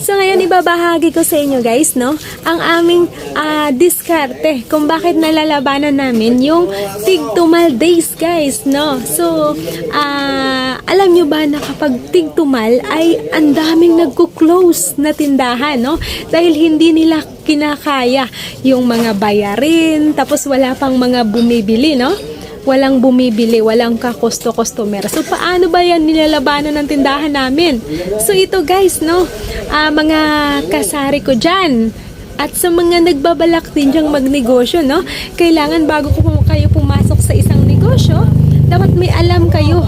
So ngayon ibabahagi ko sa inyo guys, no, ang aming ah, diskarte kung bakit nalalabanan namin yung tigtumal days guys, no. So, ah, alam nyo ba na kapag tigtumal ay ang daming nagko-close na tindahan, no? Dahil hindi nila kinakaya yung mga bayarin, tapos wala pang mga bumibili, no? Walang bumibili, walang kakosto-customer. So, paano ba yan nilalabanan ng tindahan namin? So, ito guys, no, ah, mga kasari ko dyan, at sa mga nagbabalak din dyang magnegosyo, no, kailangan bago ko kayo pumasok sa isang negosyo, dapat may alam kayo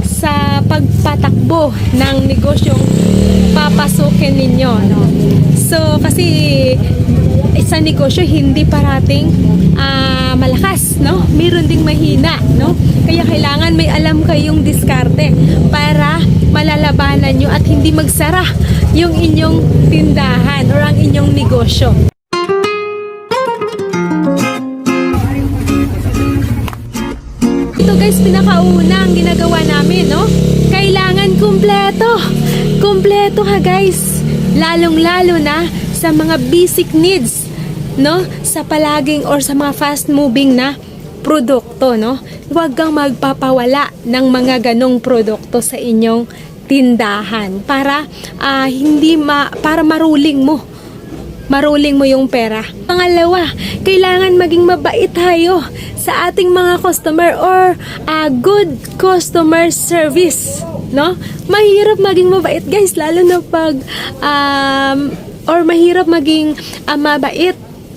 sa pagpatakbo ng negosyong papasukin ninyo, no. So, kasi sa negosyo hindi parating no? Meron ding mahina, no? Kaya kailangan may alam kayong diskarte para malalabanan nyo at hindi magsara yung inyong tindahan or ang inyong negosyo. Ito guys, pinakauna ang ginagawa namin, no? Kailangan kumpleto. Kumpleto ha guys. Lalong-lalo na sa mga basic needs, no? Sa palaging or sa mga fast-moving na produkto, no? Huwag kang magpapawala ng mga ganong produkto sa inyong tindahan para ah, hindi ma para maruling mo maruling mo yung pera. Pangalawa, kailangan maging mabait tayo sa ating mga customer or a good customer service, no? Mahirap maging mabait, guys, lalo na pag um, or mahirap maging ah, mabait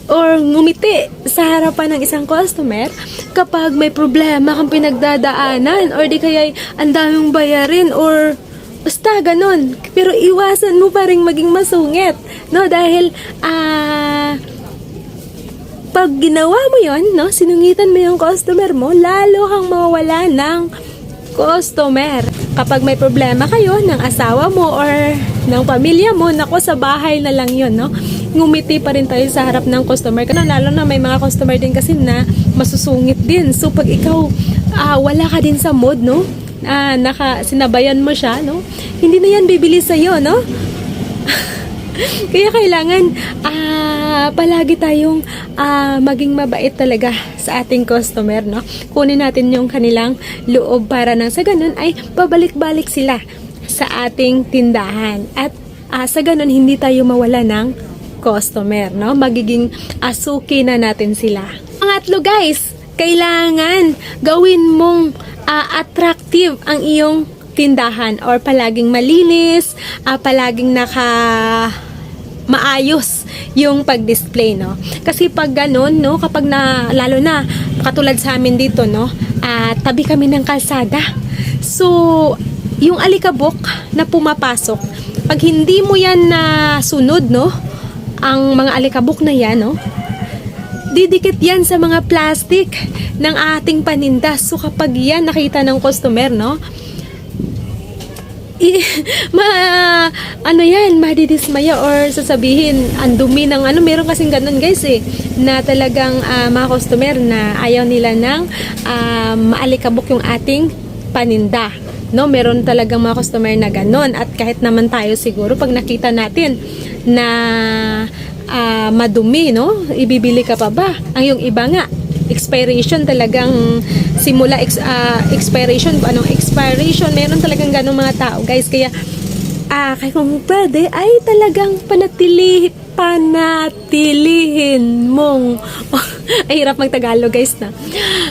or ngumiti sa harapan ng isang customer kapag may problema kang pinagdadaanan or di kaya ang daming bayarin or Basta ganun. Pero iwasan mo pa rin maging masungit. No? Dahil, ah, pag ginawa mo yon no? Sinungitan mo yung customer mo, lalo kang mawawala ng customer. Kapag may problema kayo ng asawa mo or ng pamilya mo, nako sa bahay na lang yon no? Ngumiti pa rin tayo sa harap ng customer. Kana lalo na may mga customer din kasi na masusungit din. So, pag ikaw ah, wala ka din sa mood, no? ah, naka, sinabayan mo siya, no? Hindi na yan bibili sa'yo, no? Kaya kailangan ah, palagi tayong ah, maging mabait talaga sa ating customer, no? Kunin natin yung kanilang loob para nang sa ganun ay pabalik-balik sila sa ating tindahan. At ah, sa ganun hindi tayo mawala ng customer, no? Magiging asuki na natin sila. Pangatlo, guys, kailangan gawin mong ah, attractive ang iyong tindahan or palaging malinis, ah, palaging naka maayos yung pag-display, no? Kasi pag ganun, no, kapag na, lalo na, katulad sa amin dito, no, ah, tabi kami ng kalsada. So, yung alikabok na pumapasok, pag hindi mo yan na sunod, no, ang mga alikabok na yan, no, didikit yan sa mga plastic ng ating paninda. So kapag yan nakita ng customer, no? I, ma ano yan, madidismaya or sasabihin ang dumi ng ano, meron kasing ganun guys eh, na talagang ah, mga customer na ayaw nila ng ah, maalikabok yung ating paninda. No, meron talagang mga customer na ganun at kahit naman tayo siguro pag nakita natin na ah, madumi, no? Ibibili ka pa ba? Ang yung iba nga, expiration talagang simula ex, ah, expiration, anong expiration, meron talagang ganong mga tao, guys. Kaya, ah, kaya kung pwede, ay talagang panatili, panatilihin mong, ay hirap magtagalog guys na.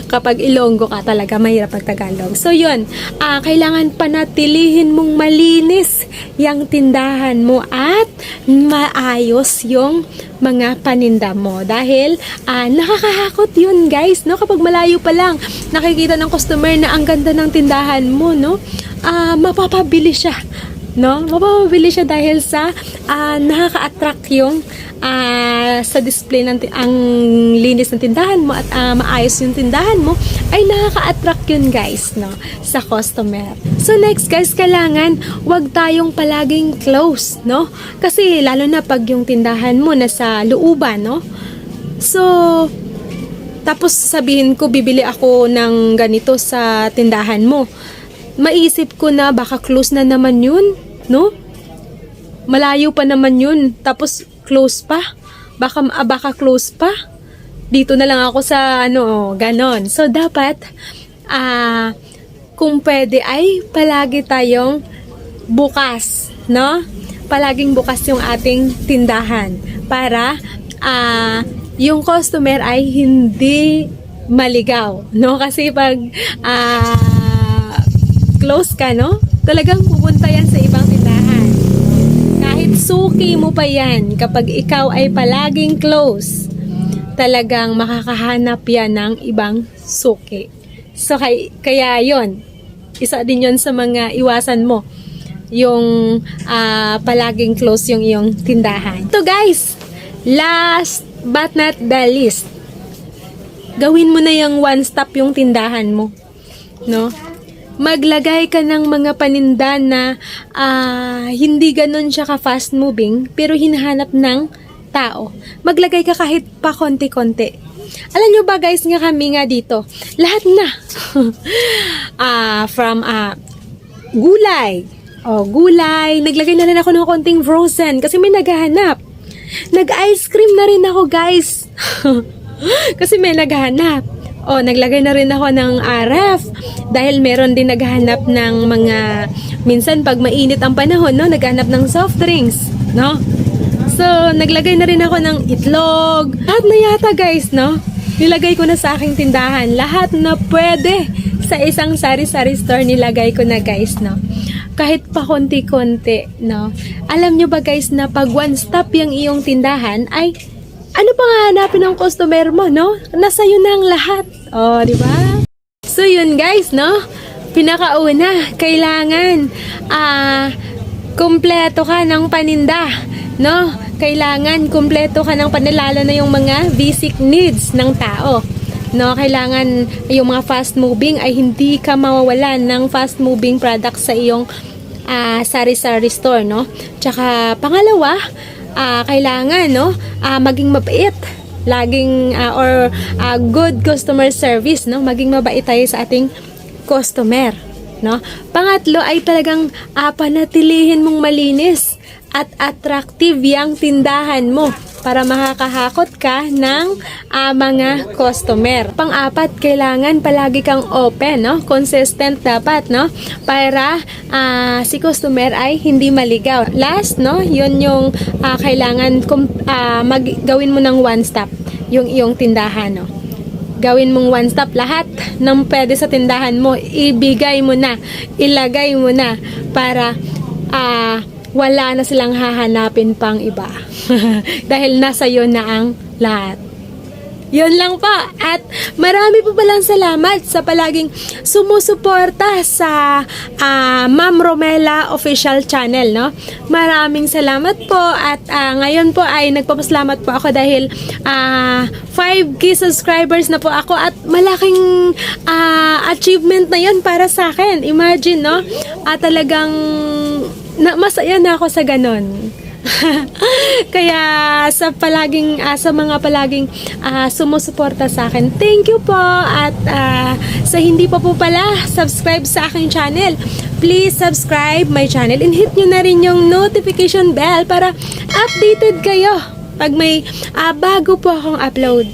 Kapag ilonggo ka talaga, mahirap magtagalog. So yun, ah, kailangan panatilihin mong malinis yung tindahan mo at maayos yung mga paninda mo. Dahil ah, nakakahakot yun guys, no? Kapag malayo pa lang, nakikita ng customer na ang ganda ng tindahan mo, no? Ah, mapapabili siya no? Mapapabili siya dahil sa ah, nakaka-attract yung ah, sa display ng ang linis ng tindahan mo at ah, maayos yung tindahan mo ay nakaka-attract yun guys, no? Sa customer. So next guys, kailangan wag tayong palaging close, no? Kasi lalo na pag yung tindahan mo nasa looban, no? So, tapos sabihin ko, bibili ako ng ganito sa tindahan mo. Maisip ko na baka close na naman yun, no? malayo pa naman yun. Tapos close pa. Baka, ah, baka close pa. Dito na lang ako sa ano, ganon. So, dapat, ah, kung pwede ay palagi tayong bukas, no? Palaging bukas yung ating tindahan para ah, yung customer ay hindi maligaw, no? Kasi pag ah, close ka, no? Talagang pupunta yan sa. Kahit suki mo pa yan, kapag ikaw ay palaging close, talagang makakahanap yan ng ibang suki. So, kay, kaya yon isa din yon sa mga iwasan mo yung ah, palaging close yung iyong tindahan. So guys, last but not the least, gawin mo na yung one stop yung tindahan mo. No? Maglagay ka ng mga paninda na ah, hindi ganun siya ka fast moving pero hinahanap ng tao. Maglagay ka kahit pa konti-konti. Alam nyo ba guys nga kami nga dito, lahat na. Ah, from ah, gulay. Oh, gulay. Naglagay na rin ako ng konting frozen kasi may naghahanap. Nag-ice cream na rin ako, guys. kasi may naghahanap. Oh, naglagay na rin ako ng RF dahil meron din naghahanap ng mga minsan pag mainit ang panahon, no, naghahanap ng soft drinks, no? So, naglagay na rin ako ng itlog. Lahat na yata, guys, no? Nilagay ko na sa aking tindahan. Lahat na pwede sa isang sari-sari store nilagay ko na, guys, no? Kahit pa konti-konti, no? Alam nyo ba, guys, na pag one stop yung iyong tindahan, ay ano pa nga hanapin ng customer mo, no? Nasa iyo na ang lahat. Oh, di ba? So, yun, guys, no? Pinakauna, kailangan, ah, kumpleto ka ng paninda, no? Kailangan kumpleto ka ng panilala na yung mga basic needs ng tao. No, kailangan yung mga fast moving ay hindi ka mawawalan ng fast moving products sa iyong ah, sari-sari store, no? Tsaka pangalawa, ah, kailangan no, ah, maging mabait. Laging ah, or ah, good customer service no? Maging mabait tayo sa ating customer no? Pangatlo ay talagang ah, panatilihin mong malinis at attractive yung tindahan mo para makakahakot ka ng ah, mga customer. Pang-apat, kailangan palagi kang open, no? Consistent dapat, no? Para ah, si customer ay hindi maligaw. Last, no? Yun yung ah, kailangan ah, mag- gawin mo ng one stop yung iyong tindahan, no? gawin mong one stop lahat ng pwede sa tindahan mo ibigay mo na ilagay mo na para ah wala na silang hahanapin pang iba dahil nasa iyo na ang lahat yun lang po. At marami po palang salamat sa palaging sumusuporta sa ah, Ma'am Romela official channel, no? Maraming salamat po at ah, ngayon po ay nagpapasalamat po ako dahil ah, 5k subscribers na po ako at malaking ah, achievement na yun para sa akin. Imagine, no? At talagang na, masaya na ako sa ganon. Kaya sa palaging ah, sa mga palaging ah, sumusuporta sa akin, thank you po at ah, sa hindi pa po pala subscribe sa aking channel, please subscribe my channel and hit nyo na rin yung notification bell para updated kayo pag may ah, bago po akong upload.